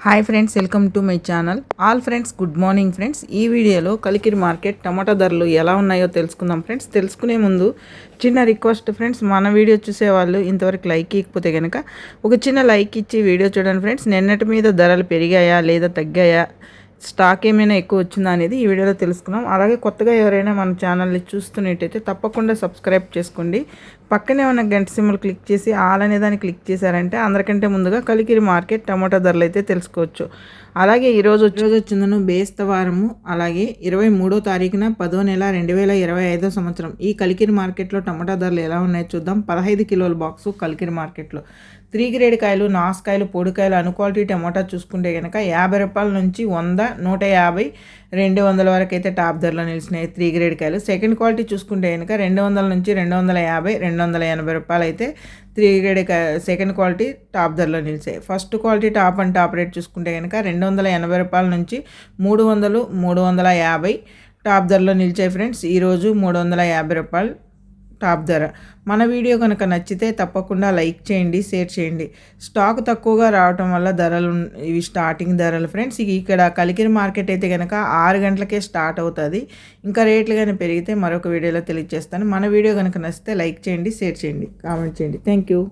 Hi friends welcome to my channel all friends good morning friends ఈ వీడియోలో Kalikiri market టమాటా ధరలు ఎలా ఉన్నాయో తెలుసుకుందాం ఫ్రెండ్స్ తెలుసుకునే ముందు చిన్న రిక్వెస్ట్ ఫ్రెండ్స్ మన వీడియో చూసేవాళ్ళు ఇంతవరకు లైక్ ఇకపోతే కనుక ఒక చిన్న లైక్ ఇచ్చి వీడియో చూడండి ఫ్రెండ్స్ నిన్నటి మీద ధరలు పెరిగాయా లేదా తగ్గాయా? స్టాక్ ఏమైనా ఎక్కువ వచ్చిందా అనేది ఈ వీడియోలో తెలుసుకున్నాం అలాగే కొత్తగా ఎవరైనా మన ఛానల్ని చూస్తున్నట్టయితే తప్పకుండా సబ్స్క్రైబ్ చేసుకోండి. పక్కనే ఉన్న గంట సిమ్లు క్లిక్ చేసి ఆల్ అనే దాన్ని క్లిక్ చేశారంటే అందరికంటే ముందుగా కలికిరి మార్కెట్ టమాటా ధరలు అయితే తెలుసుకోవచ్చు. అలాగే ఈరోజు రోజు వచ్చిందను బేస్తవారము అలాగే ఇరవై మూడో తారీఖున పదో నెల రెండు వేల ఇరవై ఐదో సంవత్సరం. ఈ కలికిరి మార్కెట్లో టమాటా ధరలు ఎలా ఉన్నాయో చూద్దాం. పదహైదు కిలోల బాక్సు కలికిరి మార్కెట్లో. త్రీ గ్రేడ్ కాయలు నాసుకాయలు పొడికాయలు అను క్వాలిటీ టమాటా చూసుకుంటే కనుక యాభై రూపాయల నుంచి వంద నూట యాభై రెండు వందల వరకు అయితే టాప్ ధరలో నిలిచినాయి త్రీ గ్రేడ్ కాయలు. సెకండ్ క్వాలిటీ చూసుకుంటే కనుక రెండు వందల నుంచి రెండు వందల యాభై రెండు వందల ఎనభై రూపాయలు అయితే three grade second quality top ధరలో నిలిచాయి. First quality top and top rate చూసుకుంటే కనుక రెండు వందల ఎనభై రూపాయల నుంచి మూడు వందలు మూడు వందల యాభై టాప్ ధరలో నిలిచాయి ఫ్రెండ్స్. ఈరోజు మూడు వందల యాభై రూపాయలు టాప్ ధర. మన వీడియో కనుక నచ్చితే తప్పకుండా లైక్ చేయండి షేర్ చేయండి. స్టాక్ తక్కువగా రావటం వల్ల ధరలు ఇవి స్టార్టింగ్ ధరలు ఫ్రెండ్స్. ఇక్కడ కలికిరి మార్కెట్ అయితే కనుక ఆరు గంటలకే స్టార్ట్ అవుతుంది. ఇంకా రేట్లు కానీ పెరిగితే మరొక వీడియోలో తెలియజేస్తాను. మన వీడియో కనుక నచ్చితే లైక్ చేయండి షేర్ చేయండి కామెంట్ చేయండి. Thank you